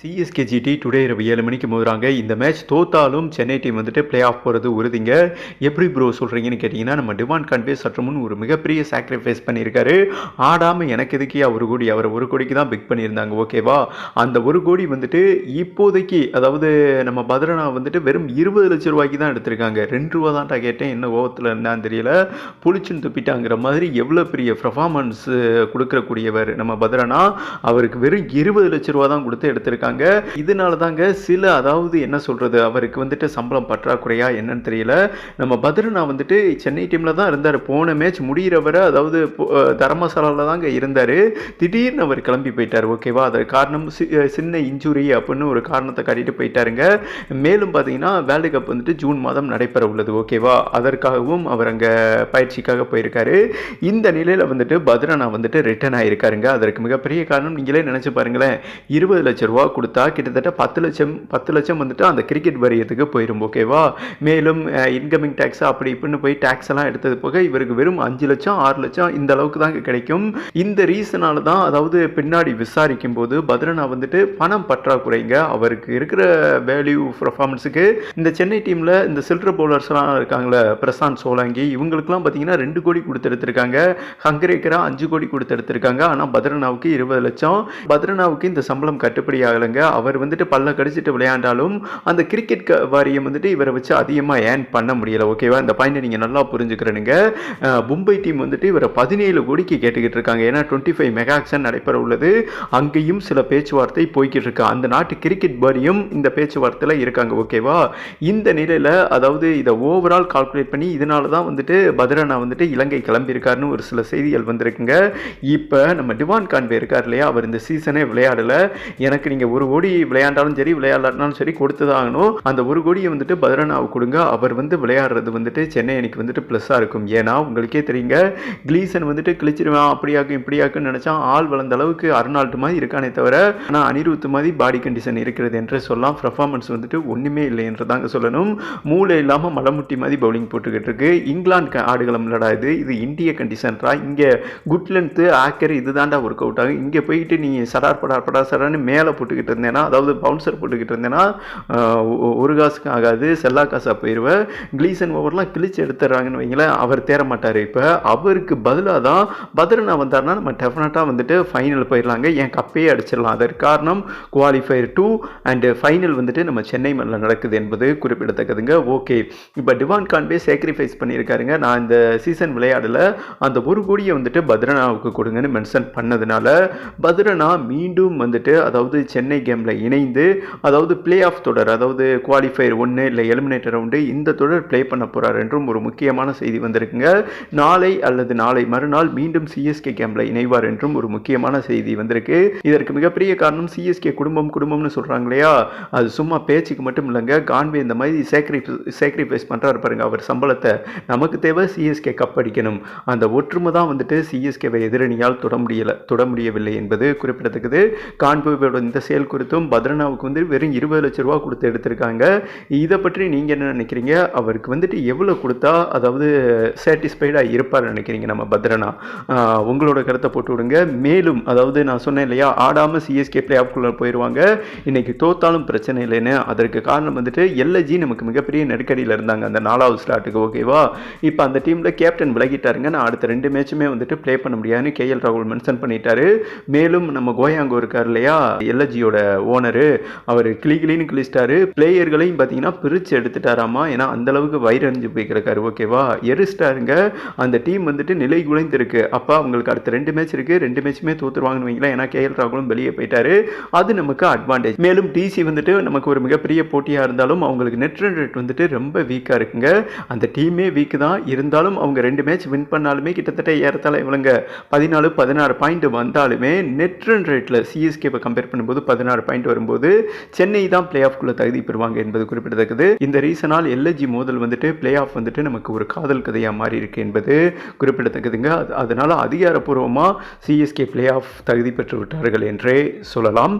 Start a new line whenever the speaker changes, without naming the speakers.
CSK GT today இரவு ஏழு மணிக்கு மோதுறாங்க. இந்த மேட்ச் தோத்தாலும் சென்னை டீம் வந்துட்டு ப்ளே ஆஃப் போகிறது உறுதிங்க. எப்படி ப்ரோ சொல்கிறீங்கன்னு கேட்டிங்கன்னா நம்ம டிவான் கான்வே சற்று முன் ஒரு மிகப்பெரிய சாக்ரிஃபைஸ் பண்ணியிருக்காரு. ஆடாமல் எனக்கு எதுக்கே ஒரு கோடி? அவர் ஒரு கோடிக்கு தான் பிக் பண்ணியிருந்தாங்க ஓகேவா அந்த ஒரு கோடி வந்துட்டு இப்போதைக்கு அதாவது நம்ம பத்ரனா வந்துட்டு வெறும் இருபது லட்ச ரூபாய்க்கு தான் எடுத்திருக்காங்க. ரெண்டு ரூபா தான்டா கேட்டேன். என்ன கோபத்தில் என்னன்னு தெரியல. புளிச்சுன்னு துப்பிட்டாங்கிற மாதிரி எவ்வளோ பெரிய பர்ஃபார்மன்ஸ் கொடுக்கறக்கூடியவர் நம்ம பத்ரனா. அவருக்கு வெறும் இருபது லட்ச ரூபா தான் கொடுத்து எடுத்திருக்காங்க. இதனால தாங்க சில அதாவது என்ன சொல்கிறது அவருக்கு வந்துட்டு சம்பளம் பற்றாக்குறையா என்னன்னு தெரியல. நம்ம பத்ரனா வந்துட்டு சென்னை டீமில் தான் இருந்தார். போன மேட்ச் முடிகிறவரை அதாவது தர்மசாலாவில் தாங்க இருந்தார். திடீர்னு அவர் கிளம்பி போயிட்டார் ஓகேவா? அது காரணம் சி- சின்ன இன்ஜுரி அப்படின்னு ஒரு காரணத்தை காட்டிட்டு போயிட்டாருங்க. மேலும் பார்த்தீங்கன்னா வேர்ல்டு கப் வந்துட்டு ஜூன் மாதம் நடைபெற உள்ளது ஓகேவா? அதற்காகவும் அவர் அங்கே பயிற்சிக்காக போயிருக்காரு. இந்த நிலையில் வந்துட்டு பத்ரனா வந்துட்டு ரிட்டர்ன் ஆயிருக்காருங்க. அதற்கு மிகப்பெரிய காரணம் நீங்களே நினச்சி பாருங்களேன். இருபது லட்ச ரூபா கொடுத்தா கிட்டத்தட்ட பத்து லட்சம் பத்து லட்சம் வந்துட்டு அந்த கிரிக்கெட் வரியத்துக்கு போயிடும் ஓகேவா மேலும் இன்கமிங் டேக்ஸ் அப்படி இப்படின்னு போய் டேக்ஸ் எல்லாம் எடுத்தது போக இவருக்கு வெறும் அஞ்சு லட்சம் ஆறு லட்சம் இந்த அளவுக்கு தாங்க கிடைக்கும். இந்த ரீசனால தான் அதாவது பின்னாடி விசாரிக்கும் போது பத்ரனா வந்துட்டு பணம் பற்றாக்குறைங்க. அவருக்கு இருக்கிற வேல்யூ பர்ஃபார்மன்ஸுக்கு இந்த சென்னை டீமில் இந்த சில்ட்ரு பவுலர்ஸ்லாம் இருக்காங்களே பிரசாந்த் சோலாங்கி இவங்களுக்குலாம் பார்த்தீங்கன்னா ரெண்டு கோடி கொடுத்து எடுத்திருக்காங்க ஹங்கரேக்கரா அஞ்சு கோடி கொடுத்து எடுத்திருக்காங்க ஆனால் பத்ரனாவுக்கு இருபது லட்சம். பத்ரனாவுக்கு இந்த சம்பளம் கட்டுப்படி ஆகலைங்க அவர் வந்துட்டு பல்ல கடிச்சிட்டு விளையாண்டாலும் அந்த கிரிக்கெட் வாரியம் வந்துட்டு இவரை வச்சு அதிகமாக ஏர்ன் பண்ண முடியல. ஓகேவா இந்த பாயிண்ட் நீங்கள் நல்லா புரிஞ்சுக்கிறனுங்க. மும்பை டீம் வந்துட்டு இவரை பதினேழு கோடிக்கு கேட்டுக்கிட்டு இருக்காங்க. ஏன்னா டுவெண்ட்டி ஃபைவ் மெகாக்ஷன் நடைபெற உள்ளது. அங்கேயும் சில பேச்சுவார்த்தை போய்கிட்டு இருக்கு. அந்த நாட்டு கிரிக்கெட் வாரியம் இந்த பேச்சுவார்த்தையில் இருக்காங்க. ஓகேவா இந்த நிலையில் அதாவது இதை ஓவரால் கால்குலேட் பண்ணி இதனால தான் வந்துட்டு பத்ரனா வந்துட்டு இலங்கை கிளம்பியிருக்காருன்னு ஒரு சில செய்திகள் வந்திருக்குங்க. இப்போ நம்ம டிவான் கான்வே இருக்கார் இல்லையா? அவர் இந்த சீசனே விளையாடல. எனக்கு நீங்கள் ஒரு கோடி விளையாண்டாலும் சரி விளையாடலாட்டினாலும் சரி கொடுத்து தான் ஆகணும் அந்த ஒரு கோடியை வந்துட்டு பத்ரனாவுக்கு கொடுங்க. அவர் வந்து விளையாடுறது வந்துட்டு சென்னை அணிக்கு வந்துட்டு ப்ளஸ்ஸாக இருக்கும். ஏன்னா உங்களுக்கே தெரியுங்க கிளீசன் வந்துட்டு கிழிச்சிருவான் அப்படியாக்கும் இப்படியாக்குன்னு நினச்சா ஆள் வளர்ந்த அளவுக்கு அருணால்ட்டு மாதிரி இருக்கானே தவிர ஆனால் அனிருத் மாதிரி பாடி கண்டிஷன் இருக்கிறது என்று சொல்லலாம். பர்ஃபார்மன்ஸ் வந்துட்டு ஒன்றுமே இல்லை என்று தாங்க சொல்லணும். மூளை இல்லாமல் மலமுட்டி மாதிரி பவுலிங் போட்டுக்கிட்டு இருக்கு. இங்கிலாந்து ஆடுகளம் விளையாடாது இது. இது இந்திய கண்டிஷன்ரா இங்கே குட் லென்த்து ஆக்கர் இது தாண்டா ஒர்க் அவுட் ஆகும். இங்கே போயிட்டு நீ சடார் படார் படார் சடார்னு மேலே போட்டுக்கிட்டு இருந்தேன்னா அதாவது பவுன்சர் போட்டுக்கிட்டு இருந்தேன்னா ஒரு காசுக்கு ஆகாது செல்லா காசாக போயிடுவேன் கிளீசன் ஓவர்லாம் கிழிச்சு எடுத்துடுறாங்கன்னு வைங்களேன் அவர் தேர மாட்டார் இப்போ அவருக்கு பதிலாக தான் பத்ரனா வந்தார்னா நம்ம டெஃபினட்டாக வந்துட்டு ஃபைனல் போயிடலாங்க. என் கப்பையே அடிச்சிடலாம். அதற்கு காரணம் குவாலிஃபயர் டூ அண்டு ஃபைனல் வந்துட்டு நம்ம சென்னை மண்ணில் நடக்குது என்பது குறிப்பிடத்தக்கதுங்க. ஓகே இப்போ டிவான் கான்வே சேக்ரிஃபைஸ் பண்ணியிருக்காருங்க. நான் இந்த சீசன் விளையாடல. அந்த ஒரு கோடியை வந்துட்டு பத்ரனாவுக்கு கொடுங்கன்னு மென்ஷன் பண்ணதுனால பத்ரனா மீண்டும் வந்துட்டு அதாவது சென்னை சென்னை கேமில் இணைந்து அதாவது பிளே ஆஃப் தொடர் அதாவது குவாலிஃபயர் ஒன்று இல்லை எலிமினேட்டர் ரவுண்டு இந்த தொடர் பிளே பண்ண போகிறார் என்றும் ஒரு முக்கியமான செய்தி வந்திருக்குங்க. நாளை அல்லது நாளை மறுநாள் மீண்டும் சிஎஸ்கே கேம்பில் இணைவார் என்றும் ஒரு முக்கியமான செய்தி வந்திருக்கு. இதற்கு மிகப்பெரிய காரணம் சிஎஸ்கே குடும்பம் குடும்பம்னு சொல்கிறாங்க இல்லையா? அது சும்மா பேச்சுக்கு மட்டும் இல்லைங்க. கான்வே இந்த மாதிரி சேக்ரிஃபை சேக்ரிஃபைஸ் பண்ணுறாரு பாருங்க. அவர் சம்பளத்தை நமக்கு தேவை சிஎஸ்கே கப் அடிக்கணும். அந்த ஒற்றுமை தான் வந்துட்டு சிஎஸ்கேவை எதிரணியால் தொட முடியலை தொட முடியவில்லை என்பது குறிப்பிடத்தக்கது. கான்வேயோட இந்த செயல் குறித்தும் பத்ரனாவுக்கு வந்து வெறும் இருபது லட்ச ரூபா கொடுத்து எடுத்திருக்காங்க. இதை பற்றி நீங்கள் என்ன நினைக்கிறீங்க? அவருக்கு வந்துட்டு எவ்வளோ கொடுத்தா அதாவது சாட்டிஸ்ஃபைடாக இருப்பார் நினைக்கிறீங்க நம்ம பத்ரனா? உங்களோட கருத்தை போட்டு விடுங்க. மேலும் அதாவது நான் சொன்னேன் இல்லையா ஆடாமல் சிஎஸ்கே பிளே ஆஃப்குள்ளே போயிடுவாங்க இன்னைக்கு தோத்தாலும் பிரச்சனை இல்லைன்னு அதற்கு காரணம் வந்துட்டு எல்ஐஜி நமக்கு மிகப்பெரிய நெருக்கடியில் இருந்தாங்க. அந்த நாலாவது ஸ்லாட்டுக்கு ஓகேவா இப்போ அந்த டீமில் கேப்டன் விலகிட்டாருங்க. நான் அடுத்த ரெண்டு மேட்சுமே வந்துட்டு ப்ளே பண்ண முடியாதுன்னு கேஎல் ராகுல் மென்ஷன் பண்ணிட்டாரு. மேலும் நம்ம கோயாங்கோ இருக்கார் இல்லையா எல்ஐஜியோட ஓனரு அவர் கிளி கிளின்னு கிழிச்சிட்டாரு. பிளேயர்களையும் பார்த்தீங்கன்னா பிரித்து எடுத்துட்டாராமா? ஏன்னா அந்த அளவுக்கு வயிறறிஞ்சு போய்க்கிருக்காரு ஓகேவா? எரிஸ்டாருங்க அந்த டீம் வந்துட்டு நிலை குலைந்திருக்கு. அப்போ அவங்களுக்கு அடுத்த ரெண்டு மேட்ச் இருக்கு. ரெண்டு மேட்சுமே தோத்துருவாங்கன்னு வைங்களேன். ஏன்னா கேஎல் ராகுலும் வெளியே போயிட்டாரு. அது நமக்கு அட்வான்டேஜ் மேலும் டிசி வந்துட்டு நமக்கு ஒரு மிகப்பெரிய போட்டியாக இருந்தாலும் அவங்களுக்கு நெட் ரன் ரேட் வந்துட்டு ரொம்ப வீக்காக இருக்குங்க. அந்த டீமே வீக் தான். இருந்தாலும் அவங்க ரெண்டு மேட்ச் வின் பண்ணாலுமே கிட்டத்தட்ட ஏறத்தாழ இவங்க பதினாலு பதினாறு பாயிண்ட் வந்தாலுமே நெட் ரன் ரேட்டில் சிஎஸ்கேவை கம்பேர் பண்ணும்போது பதினாறு பாயிண்ட் வரும்போது சென்னை தான் பிளே ஆஃப்குள்ளே தகுதி பெறுவாங்க என்பது குறிப்பிடத்தக்கது. இந்த ரீசனால் எல்எஜி மோதல் வந்துட்டு பிளே ஆஃப் வந்துட்டு நமக்கு ஒரு காதல் கதையாக மாறி இருக்கு என்பது குறிப்பிடத்தக்கதுங்க. அதனால அதிகாரப்பூர்வமாக சிஎஸ்கே பிளே ஆஃப் தகுதி பெற்று விட்டார்கள் என்றே சொல்லலாம்.